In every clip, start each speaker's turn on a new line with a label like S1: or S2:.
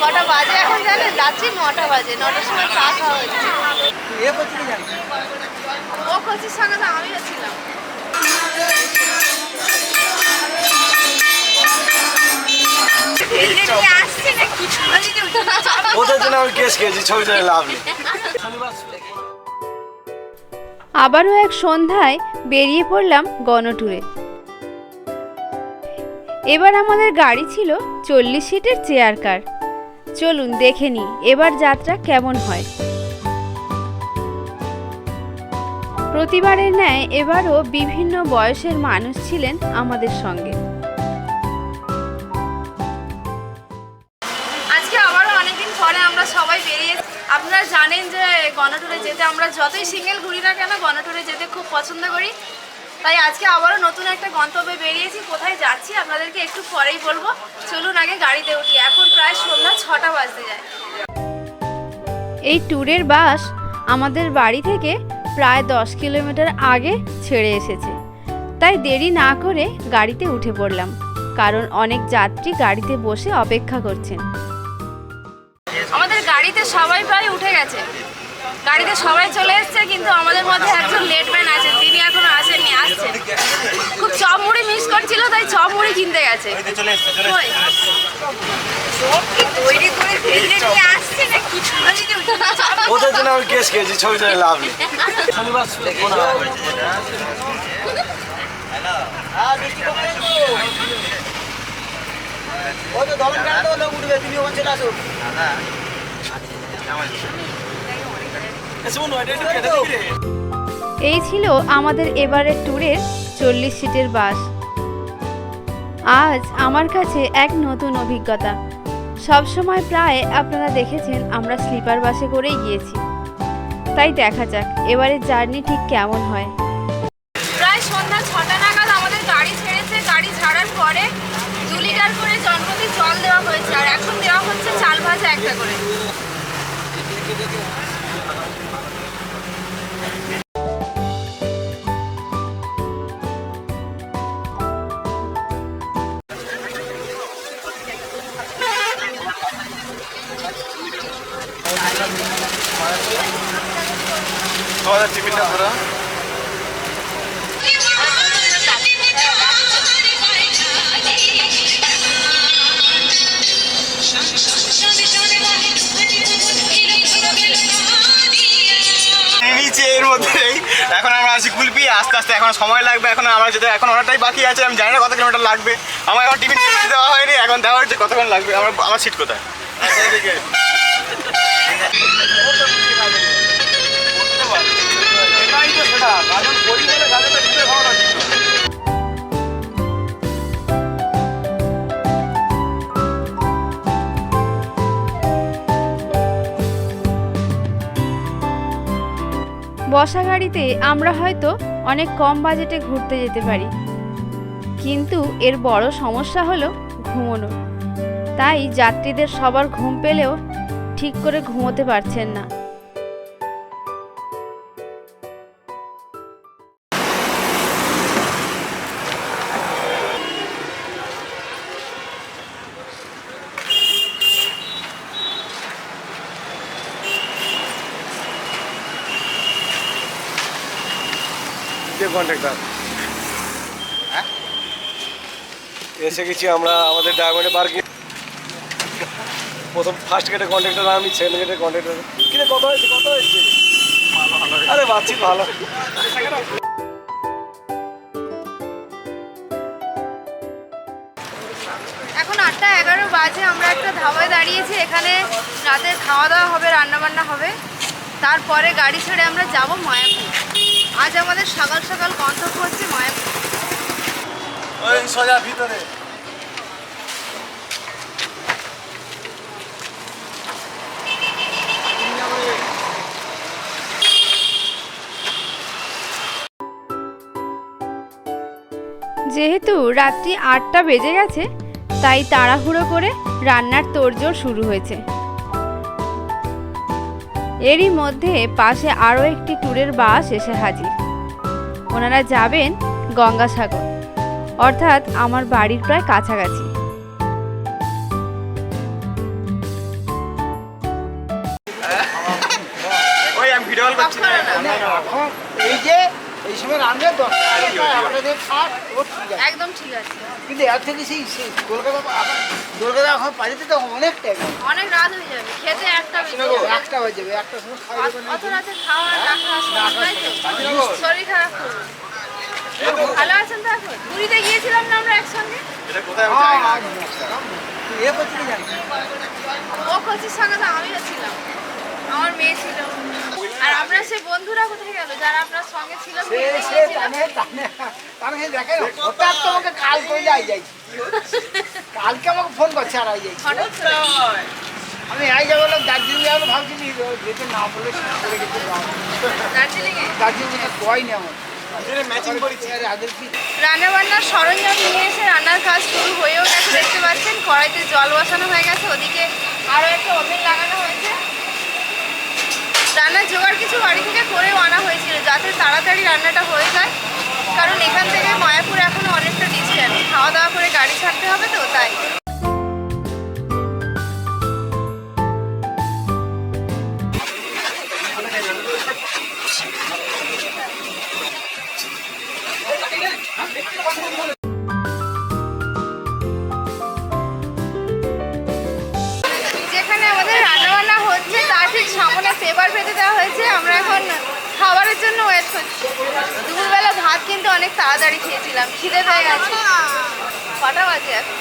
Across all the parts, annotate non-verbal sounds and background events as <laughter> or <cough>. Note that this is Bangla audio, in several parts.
S1: কটা বাজে এখন জানেন? রাত্রি নটা বাজে। নটার সময় চা খাওয়া
S2: জানি
S1: ও কোচির সঙ্গে তো আমিও ছিলাম। এদিকে নিয়ে আসছে নাকি? ওদিকে উঠে যাও।
S3: ওদের জন্য আমি কেস খেয়েছি ছবি তুলে লাভ নেই।
S4: আবারও এক সন্ধ্যায় বেরিয়ে পড়লাম গণটুরে। এবার আমাদের গাড়ি ছিল চল্লিশ সিটের চেয়ার কার। চলুন দেখে নিই এবার যাত্রা কেমন হয়। প্রতিবারের ন্যায় এবারও বিভিন্ন বয়সের মানুষ ছিলেন আমাদের সঙ্গে।
S1: আজকে আবারও অনেকদিন পরে আমরা সবাই আপনারা জানেন যে গণটুরে যেতে আমরা যতই সিঙ্গেল ঘুরি না কেন, গণটুরে যেতে খুব পছন্দ করি। তাই আজকে আবারও নতুন একটা গন্তব্যে বেরিয়েছি কোথায় যাচ্ছি আপনাদেরকে একটু পরেই বলব। চলুন আগে গাড়িতে উঠি এখন প্রায় সন্ধ্যা ছটা বাজতে যায়।
S4: এই ট্যুরের বাস আমাদের বাড়ি থেকে প্রায় দশ কিলোমিটার আগে ছেড়ে এসেছে। তাই দেরি না করে গাড়িতে উঠে পড়লাম কারণ অনেক যাত্রী গাড়িতে বসে অপেক্ষা করছেন।
S1: আমাদের গাড়িতে সবাই প্রায় উঠে গেছে। গাড়িতে সবাই চলে এসেছে কিন্তু আমাদের মধ্যে একজন লেট ম্যান আছে তিনি এখনও আসেননি আসছেন খুব চপ মুড়ি মিস করছিল তাই চপ মুড়ি কিনতে গেছে। তৈরি করে ফেলে নিয়ে আসছে নাকি? ওদিকে
S3: ওদের জন্য আমি কেস খেয়েছি ছবি তুলে লাভ নেই। শনিবার
S2: ও তো দমন কাটা তো লোক উঠবে তুমি ওখানে চলে আসো।
S4: এই ছিল আমাদের এবারের ট্যুরের চল্লিশ সিটের বাস। আজ আমার কাছে এক নতুন অভিজ্ঞতা। সবসময় প্রায় আপনারা দেখেছেন আমরা স্লিপার বাসে করেই গিয়েছি। তাই দেখা যাক এবারের জার্নি ঠিক কেমন হয়।
S1: প্রায় সন্ধ্যা ছটা নাগাদ আমাদের গাড়ি ছেড়েছে, গাড়ি ছাড়ার পরে দু লিটার করে জনপ্রতি জল দেওয়া হয়েছে, আর এখন দেওয়া হচ্ছে চাল ভাজা একটা করে।
S3: তোমাদের টিফিনটা ধরো। এর মধ্যেই এখন আমরা আছি কুলপি, আস্তে আস্তে এখন সময় লাগবে, এখন আমার যেতে এখন অনেকটাই বাকি আছে, আমি জানি না কত কিলোমিটার লাগবে। আমার এখন টিফিন দেওয়া হয়নি, এখন দেওয়া হচ্ছে কতক্ষণ লাগবে? আমার আমার সিট কোথায়?
S4: বসা গাড়িতে আমরা হয়তো অনেক কম বাজেটে ঘুরতে যেতে পারি। কিন্তু এর বড় সমস্যা হলো ঘুমোনো। তাই যাত্রীদের সবার ঘুম পেলেও ঠিক করে ঘুমোতে পারছেন না।
S3: যে কন্ট্রাক্টর এসে গেছি আমরা আমাদের ডায়মন্ডে পার্কে প্রথম ফার্স্ট গেটে কন্ট্রাক্টর আমি সেকেন্ড গেটে কন্ট্রাক্টর কিরে কত হয়েছে কত হয়েছে? আরে বাচ্চি ভালো।
S1: এখন আটটা এগারো বাজে আমরা একটা ধাবায় দাঁড়িয়েছি এখানে রাতের খাওয়া দাওয়া হবে রান্না বান্না হবে। তারপরে গাড়ি ছেড়ে আমরা যাব মায়াপুর। আজ আমাদের সকাল সকাল গন্তব্য হচ্ছে মায়াপুর
S3: ওই সোজা ভিতরে।
S4: যেহেতু রাত্রি আটটা বেজে গেছে তাই তাড়াহুড়ো করে রান্নার তোড়জোড় শুরু হয়েছে। এরই মধ্যে পাশে আরও একটি ট্যুরের বাস এসে হাজির। ওনারা যাবেন গঙ্গাসাগর। অর্থাৎ আমার বাড়ির প্রায় কাছাকাছি।
S2: ভিডিও সময় রান্না আছে।
S1: একদম ঠিক আছে।
S2: কিন্তু এর থেকে সেই কলকাতা কলকাতা এখন পাঠিয়ে তো অনেক টাইম
S1: অনেক রাত হয়ে যাবে খেতে একটা বেজে যাবে।
S2: একটা হয়ে যাবে একটা সময় খাওয়া
S1: অত রাতে খাওয়া রাখা শরীর খারাপ করবে ভালো আছেন তো এখন? পুরীতে গিয়েছিলাম না আমরা একসঙ্গে?
S3: এটা কোথায়
S2: হ্যাঁ। হ্যাঁ, এ
S1: ও কোচির সঙ্গে তো আমিও ছিলাম। আমার মেয়ে ছিল। আর আপনার সেই বন্ধুরা কোথায় গেল? যারা আপনার সঙ্গে ছিল
S2: সে সে সে দেখে না হঠাৎ তোমাকে কাল করলে আই যাই কালকে আমাকে ফোন করছে আর আই যাই আমি আই যাব দার্জিলিং যাব ভাবছি নি, যেতে না বলে দার্জিলিং আমার।
S3: ম্যাচিং করেছি।
S2: আরে কি?
S1: রান্না বান্নার সরঞ্জাম নিয়ে এসে রান্নার কাজ শুরু হয়েও গেছে দেখতে পাচ্ছেন কড়াইতে জল বসানো হয়ে গেছে ওদিকে আরও একটা ওভেন লাগানো হয়েছে। রান্নার জোগাড় কিছু বাড়ি থেকে করেও আনা হয়েছিল, যাতে তাড়াতাড়ি রান্নাটা হয়ে যায়। কারণ এখান থেকে মায়াপুর এখনও অনেকটা ডিস্টেন্স খাওয়া দাওয়া করে গাড়ি ছাড়তে হবে তো, তাই। অনেক তাড়াতাড়ি খেয়েছিলাম খিদে পেয়ে গেছে কটা বাজে এখন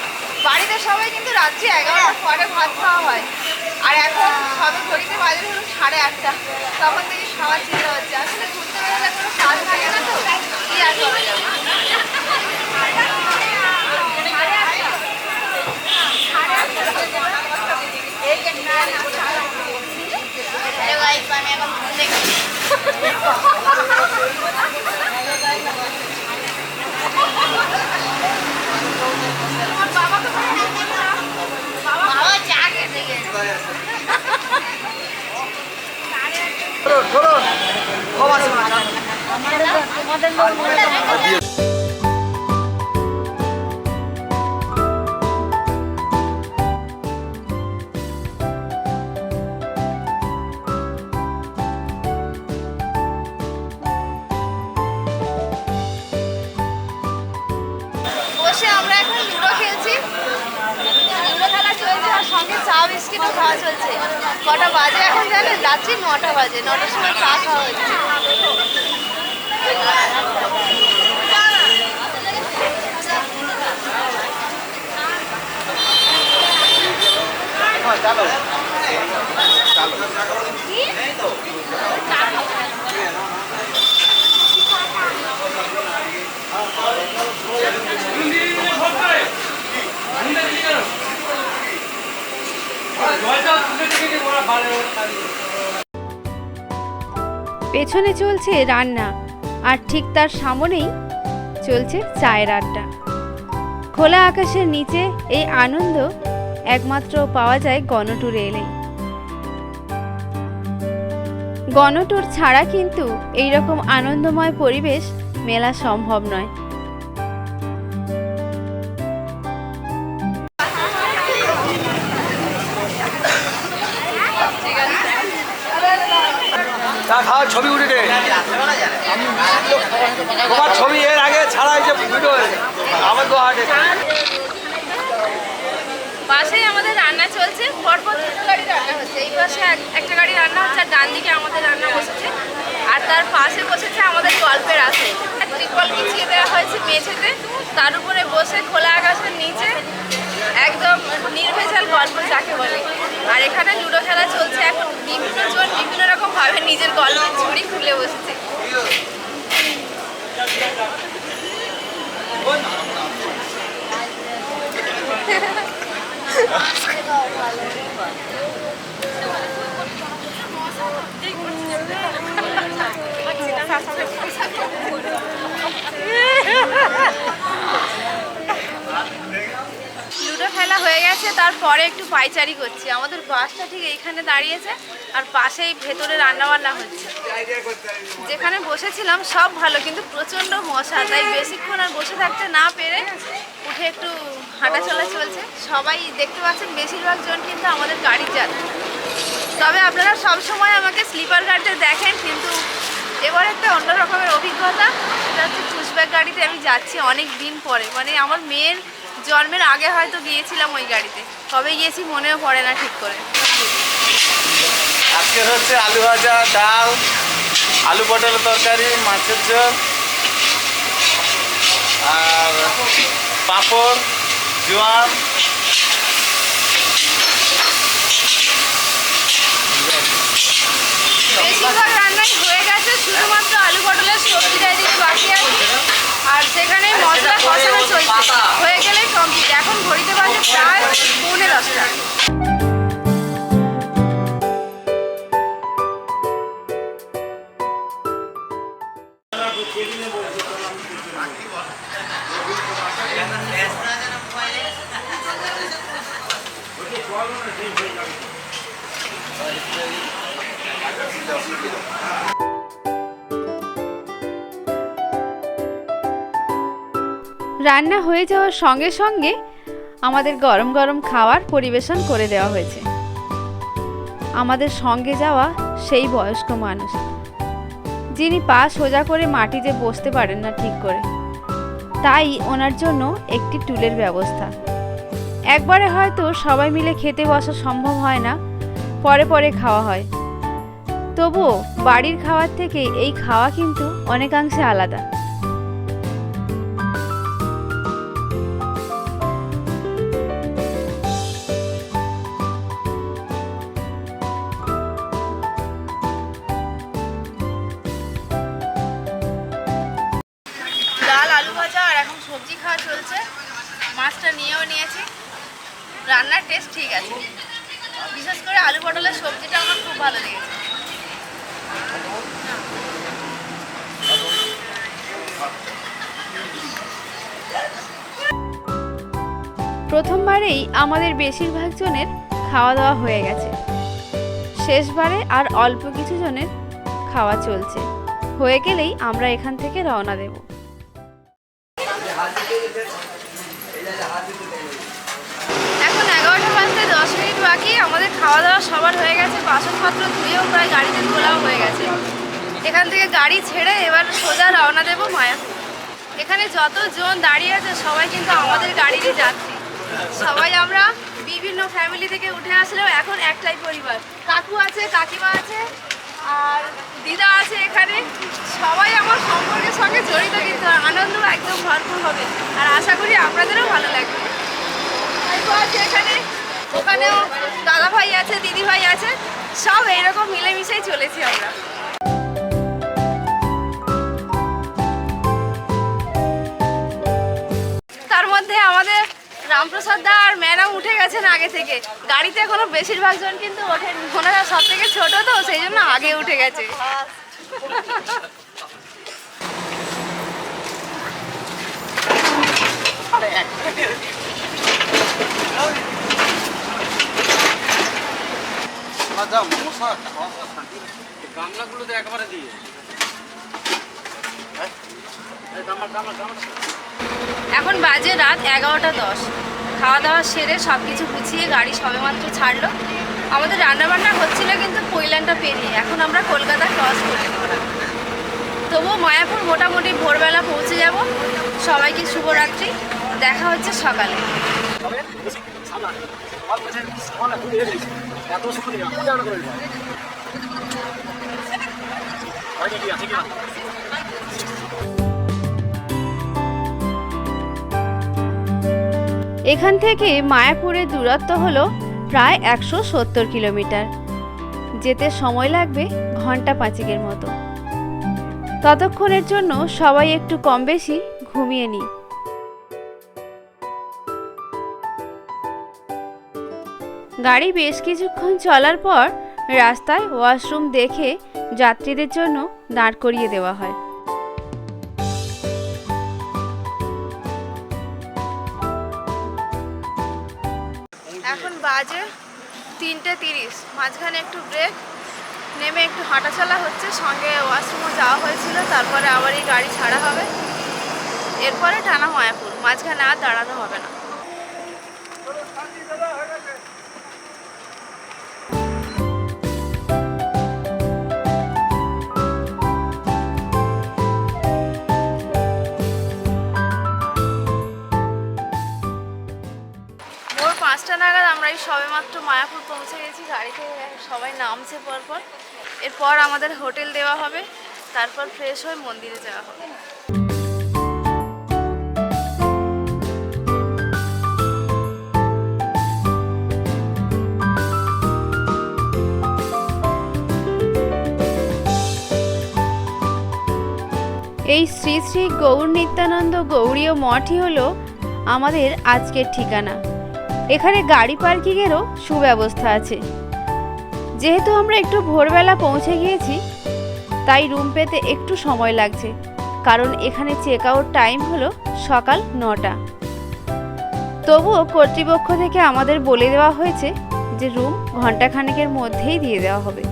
S1: বাড়িতে সবাই কিন্তু রাত্রি এগারোটার পরে ভাত খাওয়া হয় আর এখন সবে ঘড়িতে বাজে হলো সাড়ে আটটা তখন থেকে খাওয়ার চিন্তা হচ্ছে আসলে ঘুরতে বেরোলে কোনো কাজ থাকে না তো কি আর করা যাবে আমি এখন ফোন দেখি আমরা এখন লুডো খেলছি। আর চা বিস্কিটও খাওয়া চলছে। কটা বাজে এখন জানেন? নটা বাজে। নটার সময় চা খাওয়া হচ্ছে।
S4: পেছনে চলছে রান্না, আর ঠিক তার সামনেই চলছে চায়ের আড্ডা। খোলা আকাশের নিচে এই আনন্দ একমাত্র পাওয়া যায় গণটুরে এলেই। গণটুর ছাড়া কিন্তু এইরকম আনন্দময় পরিবেশ মেলা সম্ভব নয়।
S5: তা খাওয়া ছবি উঠে দে। তোমার ছবি এর আগে ছাড়া হয়েছে ভিডিও আমার তো হাটে
S1: পাশেই আমাদের রান্না চলছে, পরপর দুটো গাড়ি রান্না হচ্ছে। এই পাশে একটা গাড়ি রান্না হচ্ছে আর ডান দিকে আমাদের রান্না বসেছে। আর তার পাশে বসেছে আমাদের গল্পের আসে ত্রিপল বিছিয়ে দেওয়া হয়েছে মেঝেতে। তার উপরে বসে খোলা আকাশের নিচে একদম নির্ভেজাল গল্প যাকে বলে। আর এখানে লুডো খেলা চলছে। এখন বিভিন্ন জন বিভিন্ন রকম ভাবে নিজের গল্পের ঝুড়ি খুলে বসেছে লুডো খেলা হয়ে গেছে তারপরে একটু পাইচারি করছি। আমাদের বাসটা ঠিক এইখানে দাঁড়িয়েছে আর পাশেই ভেতরে রান্না বান্না হচ্ছে। যেখানে বসেছিলাম সব ভালো, কিন্তু প্রচণ্ড মশা, তাই বেশিক্ষণ আর বসে থাকতে না পেরে উঠে একটু হাঁটা চলা চলছে। সবাই দেখতে পাচ্ছেন, বেশিরভাগ জন কিন্তু আমাদের গাড়ি যাচ্ছে তবে আপনারা সব সময় আমাকে স্লিপার গাড়িতে দেখেন, কিন্তু এবার একটা অন্য রকমের অভিজ্ঞতা। সেটা হচ্ছে গাড়িতে আমি যাচ্ছি অনেক দিন পরে। মানে আমার মেয়ের জন্মের আগে হয়তো গিয়েছিলাম ওই গাড়িতে। কবে গিয়েছি মনেও পড়ে না ঠিক করে।
S3: আজকে হচ্ছে আলু ভাজা ডাল আলু পটলের তরকারি মাছের ঝোল আর পাঁপড় জোয়ান
S1: বেশিরভাগ রান্নাই হয়ে গেছে শুধুমাত্র আলু পটলের সবজিটা এদিকে বাকি আছে। আর সেখানে মশলা কষানো চলছে। হয়ে গেলে কমপ্লিট এখন ঘড়িতে বাজে প্রায় পৌনে দশটা।
S4: রান্না হয়ে যাওয়ার সঙ্গে সঙ্গে আমাদের গরম গরম খাওয়ার পরিবেশন করে দেওয়া হয়েছে। আমাদের সঙ্গে যাওয়া সেই বয়স্ক মানুষ, যিনি পা সোজা করে মাটিতে বসতে পারেন না ঠিক করে, তাই ওনার জন্য একটি টুলের ব্যবস্থা। একবারে হয়তো সবাই মিলে খেতে বসা সম্ভব হয় না, পরে পরে খাওয়া হয়। তবুও বাড়ির খাওয়ার থেকে এই খাওয়া কিন্তু অনেকাংশে আলাদা।
S1: টেস্ট ঠিক আছে। বিশেষ করে আলু পটলের সবজিটা আমার খুব ভালো লেগেছে।
S4: প্রথমবারেই আমাদের বেশিরভাগ জনের খাওয়া দাওয়া হয়ে গেছে। শেষবারে আর অল্প কিছু জনের খাওয়া চলছে। হয়ে গেলেই আমরা এখান থেকে রওনা দেব।
S1: আমাদের খাওয়া দাওয়া সবার হয়ে গেছে, বাসনপত্র ধুয়েও প্রায় গাড়িতে তোলাও হয়ে গেছে। এখান থেকে গাড়ি ছেড়ে এবার সোজা রওনা দেবো মায়াপুর। এখানে যতজন দাঁড়িয়ে আছে, সবাই কিন্তু আমাদের গাড়িরই যাচ্ছে সবাই আমরা বিভিন্ন ফ্যামিলি থেকে উঠে আসলেও এখন একটাই পরিবার। কাকু আছে, কাকিমা আছে, আর দিদা আছে এখানে। সবাই আমার সম্পর্কের সঙ্গে জড়িত, কিন্তু আনন্দ একদম ভরপুর হবে। আর আশা করি আপনাদেরও ভালো লাগবে। এখানে। ওখানেও দাদা ভাই আছে দিদি ভাই আছে সব এইরকম মিলেমিশেই চলেছি আমরা। তার মধ্যে আমাদের রামপ্রসাদ দা আর ম্যাডাম উঠে গেছেন আগে থেকে। গাড়িতে এখনও বেশিরভাগ জন কিন্তু ওঠেন ওনারা সব থেকে ছোট তো সেই জন্য আগে উঠে গেছে। <laughs> <laughs>
S5: গামলাগুলোতে একবারে দিয়ে
S1: এখন বাজে রাত এগারোটা দশ। খাওয়া দাওয়া সেরে সব কিছু গুছিয়ে গাড়ি সবেমাত্র ছাড়লো। আমাদের রান্নাবান্না হচ্ছিল কিন্তু কৈলানটা পেরিয়ে। এখন আমরা কলকাতা ক্রস করে তবুও মায়াপুর মোটামুটি ভোরবেলা পৌঁছে যাব। সবাইকে শুভরাত্রি। দেখা হচ্ছে সকালে।
S4: এখান থেকে মায়াপুরের দূরত্ব হলো প্রায় একশো সত্তর কিলোমিটার। যেতে সময় লাগবে ঘণ্টা পাঁচেকের মতো। ততক্ষণের জন্য সবাই একটু কম বেশি ঘুমিয়ে নিই। গাড়ি বেশ কিছুক্ষণ চলার পর রাস্তায় ওয়াশরুম দেখে যাত্রীদের জন্য দাঁড় করিয়ে দেওয়া হয়।
S1: এখন বাজে তিনটে তিরিশ। মাঝখানে একটু ব্রেক নেমে একটু হাঁটা হাঁটাচলা হচ্ছে, সঙ্গে ওয়াশরুমও যাওয়া হয়েছিল, তারপরে আবার এই গাড়ি ছাড়া হবে। এরপরে টানা মায়াপুর, মাঝখানে আর দাঁড়ানো হবে না। আমরা এই সবেমাত্র মায়াপুর পৌঁছে গেছি, গাড়িতে সবাই নামছে পরপর। এরপর আমাদের হোটেল দেওয়া হবে, তারপর ফ্রেশ হয়ে মন্দিরে যাওয়া হবে।
S4: এই শ্রী শ্রী গৌর নিত্যানন্দ গৌরীয় মঠই হলো আমাদের আজকের ঠিকানা। এখানে গাড়ি পার্কিংয়েরও সুব্যবস্থা আছে। যেহেতু আমরা একটু ভোরবেলা পৌঁছে গিয়েছি, তাই রুম পেতে একটু সময় লাগছে, কারণ এখানে চেক আউট টাইম হলো সকাল নটা। তবুও কর্তৃপক্ষ থেকে আমাদের বলে দেওয়া হয়েছে যে রুম ঘন্টাখানেকের মধ্যেই দিয়ে দেওয়া হবে।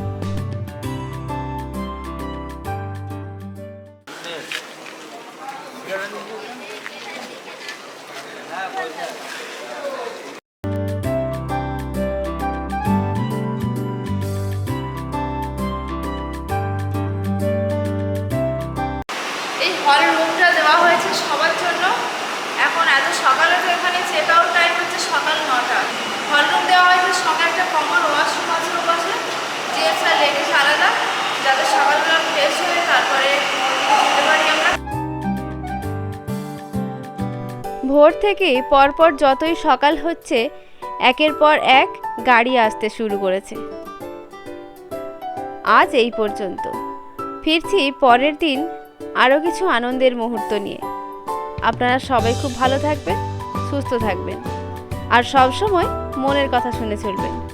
S1: আলাদা। যাতে সকালবেলা ফ্রেশ হয়ে তারপরে
S4: ভোর থেকে পরপর যতই সকাল হচ্ছে, একের পর এক গাড়ি আসতে শুরু করেছে। আজ এই পর্যন্ত। ফিরছি পরের দিন আরও কিছু আনন্দের মুহূর্ত নিয়ে। আপনারা সবাই খুব ভালো থাকবেন, সুস্থ থাকবেন। আর সবসময় মনের কথা শুনে চলবেন।